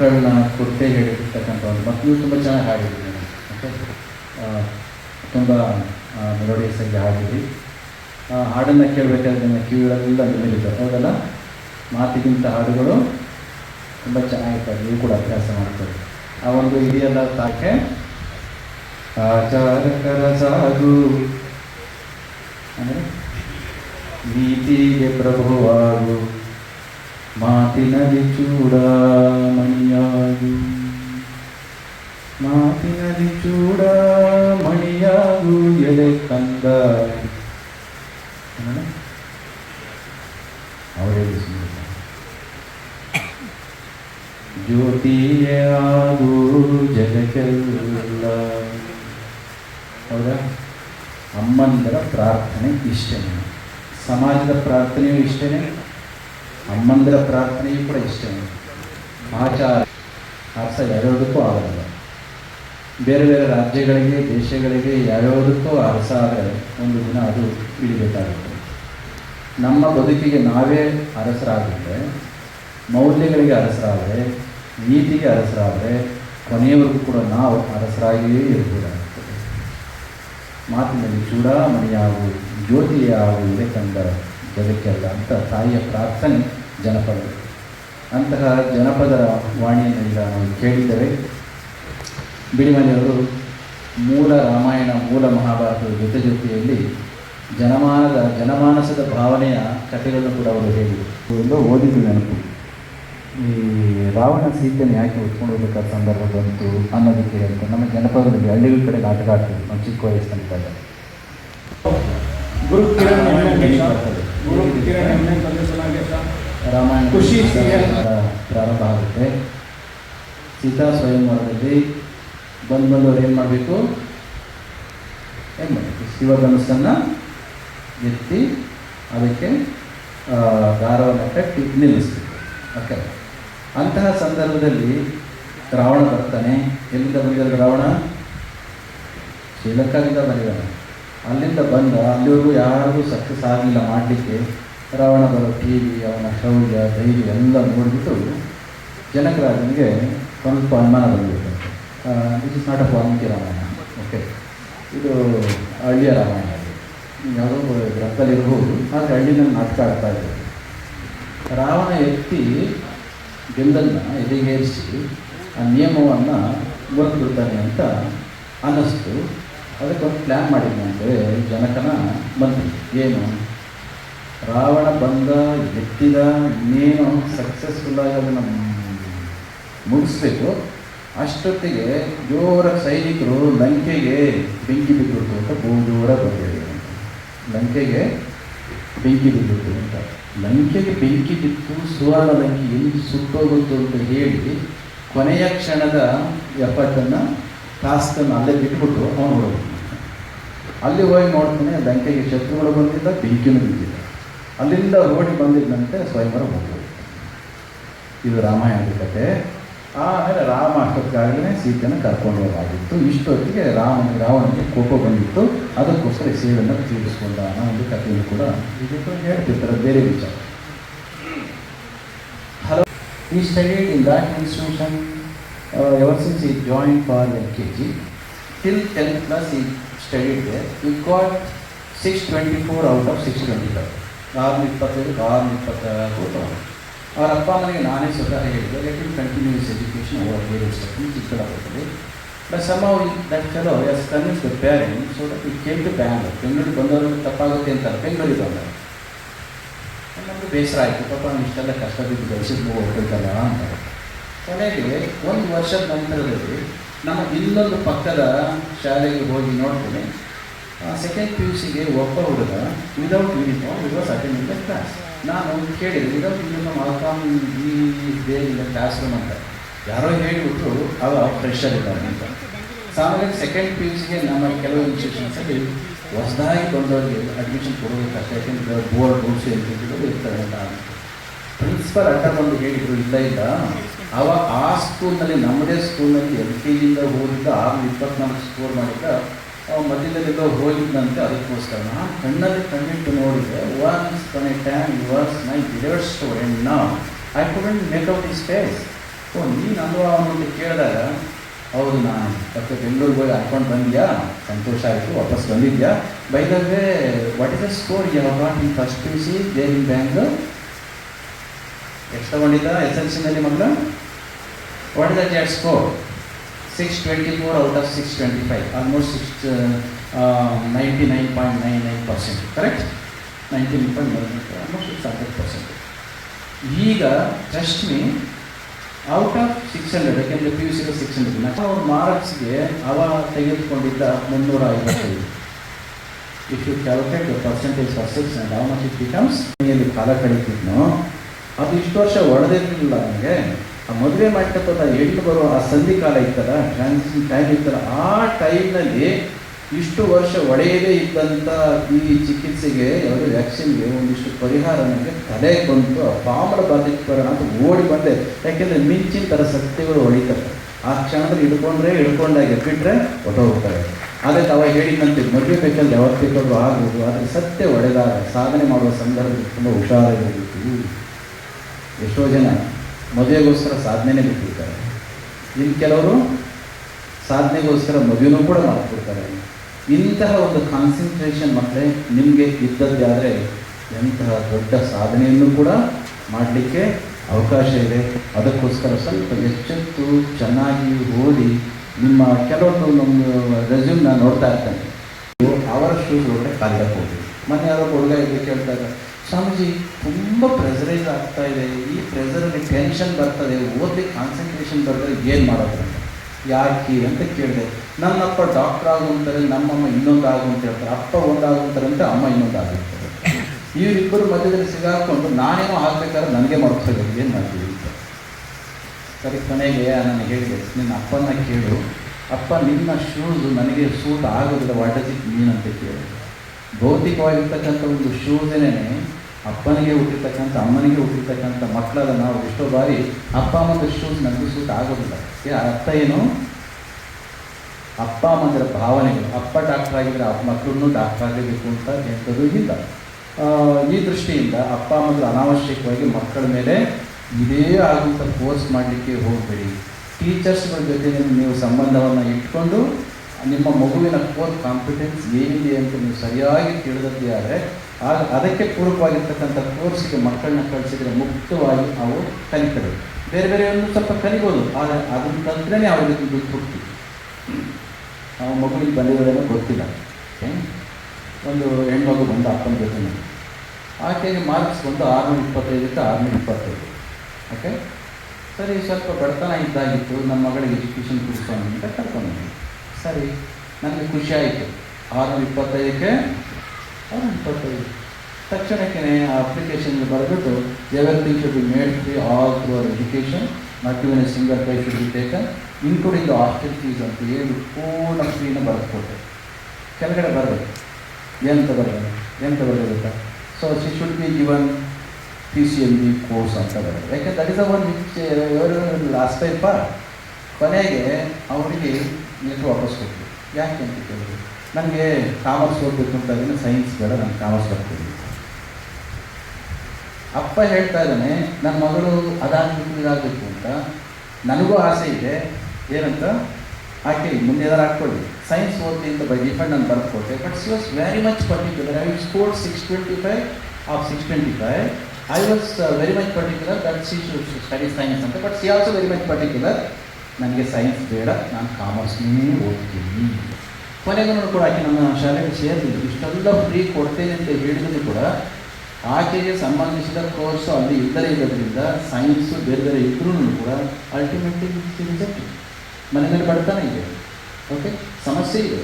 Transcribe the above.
ಮಕ್ಕಳನ್ನ ಕೊರತೆ ಹೇಳಿರ್ತಕ್ಕಂಥ ಒಂದು ಮಕ್ಕಳು ತುಂಬ ಚೆನ್ನಾಗಿ ಹಾಡಿದ್ರಿ. ಓಕೆ ತುಂಬ ಮೆಲೋಡಿಯಸ್ ಆಗಿ ಹಾಡಿದ್ವಿ. ಹಾಡನ್ನು ಕೇಳಬೇಕಾದ್ರೆ ನನ್ನ ಕಿವಿಗಳೆಲ್ಲ ನಿಲ್ಲಿರುತ್ತೆ ಹೌದಲ್ಲ? ಮಾತಿಗಿಂತ ಹಾಡುಗಳು ತುಂಬ ಚೆನ್ನಾಗಿರ್ತದೆ ನೀವು ಕೂಡ ಅಭ್ಯಾಸ ಮಾಡ್ತಾರೆ ಆ ಒಂದು ಹಿರಿಯಲ್ಲ ತಾಕೆ ಆಚಾರಕರ ಸಾಧು. ಅಂದರೆ ನೀತಿಗೆ ಪ್ರಭುವಾಗು. ಮಾತಿನಲ್ಲಿ ಚೂಡಾಮಣಿಯಾಗು. ಮಾತಿನಲ್ಲಿ ಚೂಡಾಮಣಿಯಾಗು ಎಲೆ ಕಂದ? ಅವರೇ ಜ್ಯೋತಿಯೇ ಆಗು ಜಗಕ್ಕೆಲ್ಲ. ಹೌದಾ? ಅಮ್ಮಂದರ ಪ್ರಾರ್ಥನೆ ಇಷ್ಟನೇ. ಸಮಾಜದ ಪ್ರಾರ್ಥನೆಯೂ ಇಷ್ಟನೇ. ಅಮ್ಮಂದರ ಪ್ರಾರ್ಥನೆಯೂ ಕೂಡ ಇಷ್ಟ. ಆಚಾರ, ಅರ್ಥ ಯಾವ್ಯಾವುದಕ್ಕೂ ಆಗಲ್ಲ. ಬೇರೆ ಬೇರೆ ರಾಜ್ಯಗಳಿಗೆ, ದೇಶಗಳಿಗೆ ಯಾವ್ಯಾವುದಕ್ಕೂ ಅರಸ ಆದರೆ ಒಂದು ದಿನ ಅದು ಇಳಿಬೇಕಾಗುತ್ತೆ. ನಮ್ಮ ಬದುಕಿಗೆ ನಾವೇ ಅರಸರಾಗಿದ್ದರೆ ಮೌಲ್ಯಗಳಿಗೆ ಅರಸರಾದರೆ, ನೀತಿಗೆ ಅರಸರಾದರೆ, ಕೊನೆಯವರೆಗೂ ಕೂಡ ನಾವು ಅರಸರಾಗಿಯೇ ಇರಬೇಕಾಗುತ್ತದೆ ಮಾತಿನಲ್ಲಿ ಚೂಡಾಮಣಿಯಾಗು, ಜ್ಯೋತಿಯಾಗು ಇದೆ ಕಂಡ ಜಗಕ್ಕೆಲ್ಲ ಅಂತ ತಾಯಿಯ ಪ್ರಾರ್ಥನೆ ಜನಪದ. ಅಂತಹ ಜನಪದ ವಾಣಿಯನ್ನು ಈಗ ನಾವು ಕೇಳಿದ್ದೇವೆ. ಬಿಡಿಮನೆಯವರು ಮೂಲ ರಾಮಾಯಣ ಮೂಲ ಮಹಾಭಾರತದ ಜೊತೆ ಜೊತೆಯಲ್ಲಿ ಜನಮಾನದ ಜನಮಾನಸದ ಭಾವನೆಯ ಕಥೆಗಳನ್ನು ಕೂಡ ಅವರು ಹೇಳಿದರು. ಓದಿದ್ದು ನೆನಪು. ಈ ರಾವಣ ಸೀತೆಯನ್ನು ಯಾಕೆ ಉತ್ಕೊಂಡು ಹೋಗ್ಬೇಕಾದ ಸಂದರ್ಭ ಬಂತು ಅನ್ನೋದಕ್ಕೆ ಅಂತ ನಮ್ಮ ಜನಪದದಲ್ಲಿ ಹಳ್ಳಿಗಳ ಕಡೆ ನಾಟಕ ಆಡ್ತೀವಿ ನಾವು ಚಿಕ್ಕ ವಯಸ್ಸಿನಲ್ಲಿದ್ದಾಗ. ಗುರು ಕಿರಣ್ ಗುರು ಕಿರಣ್ ರಾಮಾಯಣ ಖುಷಿ. ಪ್ರಾರಂಭ ಆಗುತ್ತೆ. ಸೀತಾ ಸ್ವಯಂವರದಲ್ಲಿ ಬಂದು ಬಂದವರು ಏನು ಮಾಡಬೇಕು? ಏನು ಮಾಡಬೇಕು? ಶಿವಧನಸ್ಸನ್ನು ಎತ್ತಿ ಅದಕ್ಕೆ ದಾರವನ್ನು ಕಟ್ಟಿ ನಿಲ್ಲಿಸ್ಬೇಕು. ಓಕೆ ಅಂತಹ ಸಂದರ್ಭದಲ್ಲಿ ರಾವಣ ಬರ್ತಾನೆ. ಎಲ್ಲಿಂದ ಬಂದಿದ್ದಾರೆ ರಾವಣ? ಶ್ರೀಲಂಕಾದಿಂದ ಬಂದಿದ್ದಾನೆ. ಅಲ್ಲಿಂದ ಬಂದ ಅಲ್ಲಿವರೆಗೂ ಯಾರಿಗೂ ಸಕ್ಸಸ್ ಆಗಲಿಲ್ಲ ಮಾಡಲಿಕ್ಕೆ. ರಾವಣ ಬರೋ ಟಿ ವಿ ಅವನ ಶೌರ್ಯ, ಧೈರ್ಯ ಎಲ್ಲ ನೋಡಿಬಿಟ್ಟು ಜನಕರಾಜನಿಗೆ ಸ್ವಲ್ಪ ಅನುಮಾನ ಬಂದಿರುತ್ತೆ this is not a Valmiki Ramayana. Okay ಇದು ಹಳ್ಳಿಯ ರಾಮಾಯಣ. ಯಾವುದೋ ಗ್ರಂಥದಲ್ಲಿ ಇರ್ಬೋದು. ಆದರೆ ಹಳ್ಳಿನಲ್ಲಿ ನಾಟಕ ಆಡ್ತಾ ಇದ್ದಾರೆ ರಾವಣ ಎತ್ತಿ ಗೆಲ್ಲನ್ನು ಎದೆಗೇರಿಸಿ ಆ ನಿಯಮವನ್ನು ಮುರಿದು ಬಿಡ್ತಾನೆ ಅಂತ ಅನ್ನಿಸ್ತು. ಅದಕ್ಕೊಂದು ಪ್ಲ್ಯಾನ್ ಮಾಡಿದ್ದಂತೆ ಜನಕನ ಮಂತ್ರಿ. ಏನು? ರಾವಣ ಬಂದ ಎತ್ತಿದ ಇನ್ನೇನು ಸಕ್ಸಸ್ಫುಲ್ಲಾಗಿ ಅದನ್ನು ಮುಗಿಸ್ಬೇಕು. ಅಷ್ಟೊತ್ತಿಗೆ ಜೋರ ಸೈನಿಕರು ಲಂಕೆಗೆ ಬೆಂಕಿ ಬಿದ್ದುಬಿಟ್ಟು ಅಂತ ಬೋಜೋರ ಬಂದಿದೆ. ಲಂಕೆಗೆ ಬೆಂಕಿ ಬಿದ್ದುಬಿಟ್ಟು ಅಂತ. ಲಂಕೆಗೆ ಬೆಂಕಿ ಬಿತ್ತು, ಸುವರ್ಣ ಲಂಕೆ ಎಲ್ಲಿ ಸುಟ್ಟೋಗುತ್ತು ಅಂತ ಹೇಳಿ ಕೊನೆಯ ಕ್ಷಣದ ಎಫರ್ಟನ್ನು ಟಾಸ್ಕನ್ನು ಅಲ್ಲೇ ಬಿಟ್ಬಿಟ್ಟು ಅವನು ಹೋಗ್ತಾನೆ ಅಲ್ಲಿ ಹೋಗಿ ನೋಡ್ತಾನೆ ಲಂಕೆಗೆ ಶತ್ರುಗಳು ಬಂದಿದ್ದ, ಬೆಂಕಿನೂ ಬಿದ್ದಿದ್ದ. ಅಲ್ಲಿಂದ ಓಡಿ ಬಂದಿದ್ದಂತೆ ಸ್ವಯಂವರ ಹೋಗ್ಬೋದು ಇದು ರಾಮಾಯಣದ ಕತೆ. ಆಮೇಲೆ ರಾಮ ಅಷ್ಟೊತ್ತಿಗಾಗಲೇ ಸೀತೆಯನ್ನು ಕರ್ಕೊಂಡು ಹೋಗಾಗಿತ್ತು ಇಷ್ಟೊತ್ತಿಗೆ ರಾಮನಿಗೆ, ರಾವಣನಿಗೆ ಕೋಪ ಬಂದಿತ್ತು. ಅದಕ್ಕೋಸ್ಕರ ಸೇವೆಯನ್ನು ತೀರಿಸ್ಕೊಂಡ ಅನ್ನೋ ಒಂದು ಕಥೆಯನ್ನು ಕೂಡ ಇದಕ್ಕೆ ಹೇಳ್ತಿರ್ತಾರೆ. ಬೇರೆ ವಿಚಾರ. Hello, he studied in that institution ever since he join for L K G till tenth class he studied they got six twenty four out of six twenty five ಆರುನೂರ ಇಪ್ಪತ್ತೈದು ಕಾರ್ನ ಇಪ್ಪತ್ತಾರು ಅವರ ಅಪ್ಪ ಅಮ್ಮನಿಗೆ ನಾನೇ ಸ್ವತಃ ಹೇಳಿದೆ let in continues education over various ಚಿಕ್ಕದಾಗುತ್ತದೆ but some that fellow has convince the parent so that it came to Bangalore ಬೆಂಗಳೂರಿಗೆ ಬಂದವರು ತಪ್ಪಾಗುತ್ತೆ ಅಂತ ಬೆಂಗಳೂರಿಗೆ ಬಂದ. ನಮಗೆ ಬೇಸರ ಆಯಿತು. ಪಾಪ ನಾನು ಇಷ್ಟೆಲ್ಲ ಕಷ್ಟ ಬಿದ್ದು ಬೆಳೆಸಿದ್ವು ಹೋಗ್ಬೇಕಲ್ಲ ಅಂತ. ಕೊನೆಗೆ ಒಂದು ವರ್ಷದ ನಂತರದಲ್ಲಿ ನಮ್ಮ ಇನ್ನೊಂದು ಪಕ್ಕದ ಶಾಲೆಗೆ ಹೋಗಿ ನೋಡ್ತೀನಿ. ಸೆಕೆಂಡ್ ಪಿ ಯು ಸಿಗೆ ಒಬ್ಬ ಹುಡುಗ without uniform he was attending the class ನಾನು ಕೇಳಿದೆ ವಿದೌಟ್ ಯೂನಿಫಾರ್ಮ್ ಆಲ್ಕಾಮ್ ಈ ಡೇ ಇಲ್ಲ ಕ್ಲಾಸ್ ರೂಮ್ ಅಂತ. ಯಾರೋ ಹೇಳಿಬಿಟ್ರು ಅವ ಫ್ರೆಶರ್ ಇದ್ದಾರೆ ಅಂತ. ಸಾಮಾನ್ಯ ಸೆಕೆಂಡ್ ಪಿ ಯು ಸಿಗೆ ನಮ್ಮ ಕೆಲವು ಇನ್ಸ್ಟಿಟ್ಯೂಷನ್ಸಲ್ಲಿ ಹೊಸದಾಗಿ ಬಂದವರಿಗೆ ಅಡ್ಮಿಷನ್ ಕೊಡಬೇಕಷ್ಟೇ, ಯಾಕೆಂದರೆ ಬೋರ್ಡ್ ರೂಲ್ಸ್ ಎಂತಿದ್ರು ಇರ್ತಾರೆ ಅಂತ ಪ್ರಿನ್ಸಿಪಲ್ ಅಡ್ಡ ಬಂದು ಹೇಳಿದ್ರು, ಇಲ್ಲ ಇಲ್ಲ. ಅವ ಆ ಸ್ಕೂಲ್ನಲ್ಲಿ ನಮ್ಮದೇ ಸ್ಕೂಲ್ನಲ್ಲಿ ಎಲ್ ಕೆ ಜಿಯಿಂದ ಓದಿದ್ದ ಆರು ಇಪ್ಪತ್ನಾಲ್ಕು ಸ್ಕೋರ್ ಮಾಡಿದ್ದ ಮಧ್ಯದಲ್ಲಿಂದ ಹೋಗಿದ್ದಂತೆ ಅದಕ್ಕೋಸ್ಕರ. ಕಣ್ಣಲ್ಲಿ ಕಣ್ಣಿಟ್ಟು ನೋಡಿದ್ರೆ once upon a time was my to student I couldn't make out his face oh, ನೀನು ಅಲ್ವಾ ಅವನು ಕೇಳಿದಾಗ, ಹೌದು, ನಾನು ಮತ್ತೆ ಬೆಂಗಳೂರಿಗೆ ಹೋಗಿ ಹಾಕೊಂಡು ಬಂದ್ಯಾ? ಸಂತೋಷ ಆಯಿತು, ವಾಪಸ್ ಬಂದಿದ್ಯಾ? By the way what is the score you got in first P U C there in bank ಎಷ್ಟು ತಗೊಂಡಿದ್ದ ಎಸ್ ಎಲ್ ಸಿನಲ್ಲಿ ಮಗ what is the score six twenty four out of six twenty five almost six ninety nine point nine nine percent correct ninety six ಈಗ just me out of six hundred ಯಾಕೆಂದರೆ P U ಸಿಗೆ six hundred ಅವ್ರ ಮಾರ್ಕ್ಸ್ಗೆ ಅವ ತೆಗೆದುಕೊಂಡಿದ್ದ ಮುನ್ನೂರ ಐವತ್ತೈದು if you calculate the percentage for six and how much it becomes ಕಾಲ ಕಳೀತಿದ್ನೋ ಅದು ಇಷ್ಟು ವರ್ಷ ಒಡೆದಿರಲಿಲ್ಲ ನನಗೆ ಆ ಮದುವೆ ಮಾಡ್ತಕ್ಕಂಥ ಎಂಟು ಬರುವ ಆ ಸಂಧಿ ಕಾಲ ಇತ್ತಲ್ಲ ಟ್ರಾನ್ಸಿಷನ್ ಟೈಮ್ ಇತ್ತಲ್ಲ, ಆ ಟೈಮ್ನಲ್ಲಿ ಇಷ್ಟು ವರ್ಷ ಒಡೆಯದೇ ಇದ್ದಂಥ ಈ ಚಿಕಿತ್ಸೆಗೆ, ಯಾವುದೇ ವ್ಯಾಕ್ಸಿನ್ಗೆ ಒಂದಿಷ್ಟು ಪರಿಹಾರ ನನಗೆ ತಲೆ ಬಂತು. ಆ ಪಾಮರ ಬಾಧಿತ ಬರೋಣ ಅಂತ ಓಡಿ ಬಂದೆ. ಯಾಕೆಂದರೆ ಮಿಂಚಿನ ಥರ ಸತ್ಯಗಳು ಹೊಡಿತಾರೆ ಆ ಕ್ಷಣದಲ್ಲಿ ಹಿಡ್ಕೊಂಡ್ರೆ ಹಿಡ್ಕೊಂಡಾಗೆ ಬಿಟ್ಟರೆ ಹೊಟ್ಟೋಗ್ತಾರೆ ಅದಕ್ಕೆ ತಾವ ಹೇಳಿದಂತೆ ಮದುವೆ ಬೇಕಲ್ಲಿ ಯಾವತ್ತು ಆಗ್ಬೋದು, ಆದರೆ ಸತ್ಯ ಒಡೆದಾಗ ಸಾಧನೆ ಮಾಡುವ ಸಂದರ್ಭದಲ್ಲಿ ತುಂಬ ಹುಷಾರಾಗಿರಬೇಕು. ಎಷ್ಟೋ ಜನ ಮದುವೆಗೋಸ್ಕರ ಸಾಧನೆನೇ ಬಿಟ್ಟಿರ್ತಾರೆ ಇನ್ನು ಕೆಲವರು ಸಾಧನೆಗೋಸ್ಕರ ಮದುವೆನೂ ಕೂಡ ಮಾಡ್ತಿರ್ತಾರೆ ಇಂತಹ ಒಂದು ಕಾನ್ಸಂಟ್ರೇಷನ್ ಮಕ್ಕಳೇ ನಿಮಗೆ ಇದ್ದದ್ದೇ ಆದರೆ ಎಂತಹ ದೊಡ್ಡ ಸಾಧನೆಯನ್ನು ಕೂಡ ಮಾಡಲಿಕ್ಕೆ ಅವಕಾಶ ಇದೆ. ಅದಕ್ಕೋಸ್ಕರ ಸ್ವಲ್ಪ ಎಚ್ಚೆತ್ತು, ಚೆನ್ನಾಗಿ ಓದಿ ನಿಮ್ಮ ಕೆಲವೊಂದು ನಮ್ಮ ರೆಸ್ಯೂಮ್ನ ನೋಡ್ತಾ ಇರ್ತಾನೆ. ಅವರ ಶೂಸ್ ಒಳಗಡೆ ಕಾಲಿಡಕ್ಕೆ ಹೋಗಿ ಮನೆ ಯಾರೋ ಹುಡುಗ ಇಲ್ಲಿ ಕೇಳ್ತಾ ಇದ್ದಾರೆ ಸ್ವಾಮೀಜಿ, ತುಂಬ ಪ್ರೆಸರೈಸ್ ಆಗ್ತಾ ಇದೆ. ಈ ಪ್ರೆಸರಲ್ಲಿ ಟೆನ್ಷನ್ ಬರ್ತದೆ, ಓದ್ಲಿಕ್ಕೆ ಕಾನ್ಸಂಟ್ರೇಷನ್ ಬರ್ತದೆ, ಏನು ಮಾಡೋದು? ಯಾಕೆ ಅಂತ ಕೇಳಿದೆ. ನನ್ನಪ್ಪ ಡಾಕ್ಟರ್ ಆಗು ಅಂತಾರೆ ನಮ್ಮಮ್ಮ ಇನ್ನೊಂದು ಆಗು ಅಂತ ಹೇಳ್ತಾರೆ. ಅಪ್ಪ ಒಂದು ಆಗು ಅಂತಾರೆ ಅಂತ ಅಮ್ಮ ಇನ್ನೊಂದು ಆಗಿರ್ತಾರೆ. ಇವರಿಬ್ಬರು ಮಧ್ಯದಲ್ಲಿ ಸಿಗಾಕೊಂಡು ನಾನೇನು ಆಗ್ಬೇಕಾದ್ರೆ ನನಗೆ ಮಾಡ್ತದೆ ಏನು ಮಾಡ್ತೀವಿ ಅಂತ. ಸರಿ, ಕೊನೆಗೆ ನಾನು ಹೇಳಿದೆ, ನಿನ್ನ ಅಪ್ಪನ ಕೇಳು. ಅಪ್ಪ, ನಿನ್ನ ಶೂಸ್ ನನಗೆ ಸೂಟ್ ಆಗೋದಿಲ್ಲ. ವಾಟ್ ಡಸ್ ಇಟ್ ಮೀನ್ ಅಂತ ಕೇಳು. ಭೌತಿಕವಾಗಿರ್ತಕ್ಕಂಥ ಒಂದು ಶೂಸೇನೆ ಅಪ್ಪನಿಗೆ ಹುಟ್ಟಿರ್ತಕ್ಕಂಥ ಅಮ್ಮನಿಗೆ ಹುಟ್ಟಿರ್ತಕ್ಕಂಥ ಮಕ್ಕಳನ್ನು ನಾವು ಎಷ್ಟೋ ಬಾರಿ ಅಪ್ಪ ಅಮ್ಮನ ಶೂಸ್ ನನಗೆ ಸೂಟ್ ಆಗೋದಿಲ್ಲ ಅರ್ಥ ಏನು? ಅಪ್ಪ ಅಮ್ಮಂದಿರ ಭಾವನೆಗಳು. ಅಪ್ಪ ಡಾಕ್ಟರ್ ಆಗಿದ್ರೆ ಅಪ್ಪ ಮಕ್ಕಳನ್ನು ಡಾಕ್ಟರ್ ಆಗಬೇಕು ಅಂತ ಎಂಥದ್ದು ಇಲ್ಲ. ಆ, ಈ ದೃಷ್ಟಿಯಿಂದ ಅಪ್ಪ ಅಮ್ಮಂದರು ಅನಾವಶ್ಯಕವಾಗಿ ಮಕ್ಕಳ ಮೇಲೆ ಇದೇ ಆಗುವಂಥ ಕೋರ್ಸ್ ಮಾಡಲಿಕ್ಕೆ ಹೋಗಬೇಡಿ. ಟೀಚರ್ಸ್ಗಳ ಜೊತೆ ನೀವು ಸಂಬಂಧವನ್ನು ಇಟ್ಕೊಂಡು ನಿಮ್ಮ ಮಗುವಿನ ಕೋರ್ ಕಾಂಪಿಟೆನ್ಸ್ ಏನಿದೆ ಅಂತ ನೀವು ಸರಿಯಾಗಿ ತಿಳಿದದ್ದೇ ಆದರೆ, ಆಗ ಅದಕ್ಕೆ ಪೂರಕವಾಗಿರ್ತಕ್ಕಂಥ ಕೋರ್ಸ್ಗೆ ಮಕ್ಕಳನ್ನ ಕಳಿಸಿದರೆ ಮುಕ್ತವಾಗಿ ಅವು ಕಲಿತರು. ಬೇರೆ ಬೇರೆ ಒಂದು ಸ್ವಲ್ಪ ಕಲಿಬೋದು, ಆದರೆ ಅದನ್ನ ತಂತ್ರನೇ ಅವರಿಗೆ ದುಡ್ಡು ಕೊಟ್ಟು ಆ ಮಗುವಿಗೆ ಬಂದಿರೋದೇನೋ ಗೊತ್ತಿಲ್ಲ. ಒಂದು ಹೆಣ್ಮಗು ಬಂದ ಅಪ್ಪನ ಜೊತೆ ಆಕೆಗೆ ಮಾರ್ಕ್ಸ್ ಬಂದು ಆರುನೂರ ಇಪ್ಪತ್ತೈದಕ್ಕೆ ಆರುನೂರ ಇಪ್ಪತ್ತೈದು. ಓಕೆ ಸರಿ, ಸ್ವಲ್ಪ ಬಡತನ ಇದ್ದಾಗಿತ್ತು, ನಮ್ಮ ಮಗಳಿಗೆ ಎಜುಕೇಷನ್ ಕೊಡಿಸೋಣ ಅಂತ ಕರ್ಕೊಂಡು ಸರಿ, ನನಗೆ ಖುಷಿ ಆಯಿತು. ಆರುನೂರ ಇಪ್ಪತ್ತೈದಕ್ಕೆ ಆರುನೂರ ಇಪ್ಪತ್ತೈದು ತಕ್ಷಣಕ್ಕೆ ಆ application ಬರೆದ್ಬಿಟ್ಟು everything should be made free all through our education not even a single price should be taken including hostel fees ಅಂತ ಏನು ಪೂರ್ಣ ಫ್ರೀನ ಬರೆದುಕೊಟ್ಟೆ. ಕೆಳಗಡೆ ಬರಬೇಕು ಎಂತ ಬರಬೇಕು ಎಂತ ಬರಬೇಕು so she should be given P C L B course ಅಂತ ಬರೋದು. ಯಾಕೆ that is a one which last type ಕೊನೆಗೆ, ಅವರಿಗೆ ಲೆಟ್ರ್ ವಾಪಸ್ ಕೊಟ್ಟರು ಯಾಕೆ ಅಂತ ಕೇಳಿದ್ರು, ನನಗೆ ಕಾಮರ್ಸ್ ಓದಬೇಕು ಅಂತ ಅದನ್ನು ಸೈನ್ಸ್ ಬೇಡ, ನಾನು ಕಾಮರ್ಸ್ ಬರ್ತೀನಿ ಅಪ್ಪ ಹೇಳ್ತಾ ಇದ್ದಾನೆ ನನ್ನ ಮಗಳು ಅದಾಗಬೇಕು ಇದಾಗಬೇಕು ಅಂತ. ನನಗೂ ಆಸೆ ಇದೆ. ಏನಂತ? ಆಕೆ ಮುಂದೆ ಏನಾರು ಹಾಕ್ಕೊಳ್ಳಿ. ಸೈನ್ಸ್ ಓದಿ ಅಂತ ಬೈ ಡಿಫೆಂಡ್ ನಾನು ಬರ್ಕೊಟ್ಟೆ but she was very much particular I score six twenty five of six twenty five I was very much particular that she study science ಅಂತ. But she also very much particular ನನಗೆ science ಬೇಡ, ನಾನು ಕಾಮರ್ಸ್ನೇ ಓದ್ತೀನಿ. ಕೊನೆಗೂ ಕೂಡ ಆಕೆ ನನ್ನ ಶಾಲೆಗೆ ಸೇರಲಿಲ್ಲ ಇಷ್ಟೆಲ್ಲ ಫ್ರೀ ಕೊಡ್ತೇನೆ ಅಂತ ಹೇಳಿದ್ರು ಕೂಡ ಆಕೆಗೆ ಸಂಬಂಧಿಸಿದ ಕೋರ್ಸ್ ಅಲ್ಲಿ ಇದ್ದರೆ ಇರೋದ್ರಿಂದ ಸೈನ್ಸು ಬೇರೆ ಬೇರೆ ಇದ್ರೂ ಕೂಡ ಅಲ್ಟಿಮೇಟ್ಲಿ ರಿಜೆಕ್ಟ್ ಮನೆಯಲ್ಲಿ ಬಡತನ ಇದೆ. ಓಕೆ ಸಮಸ್ಯೆ ಇದೆ.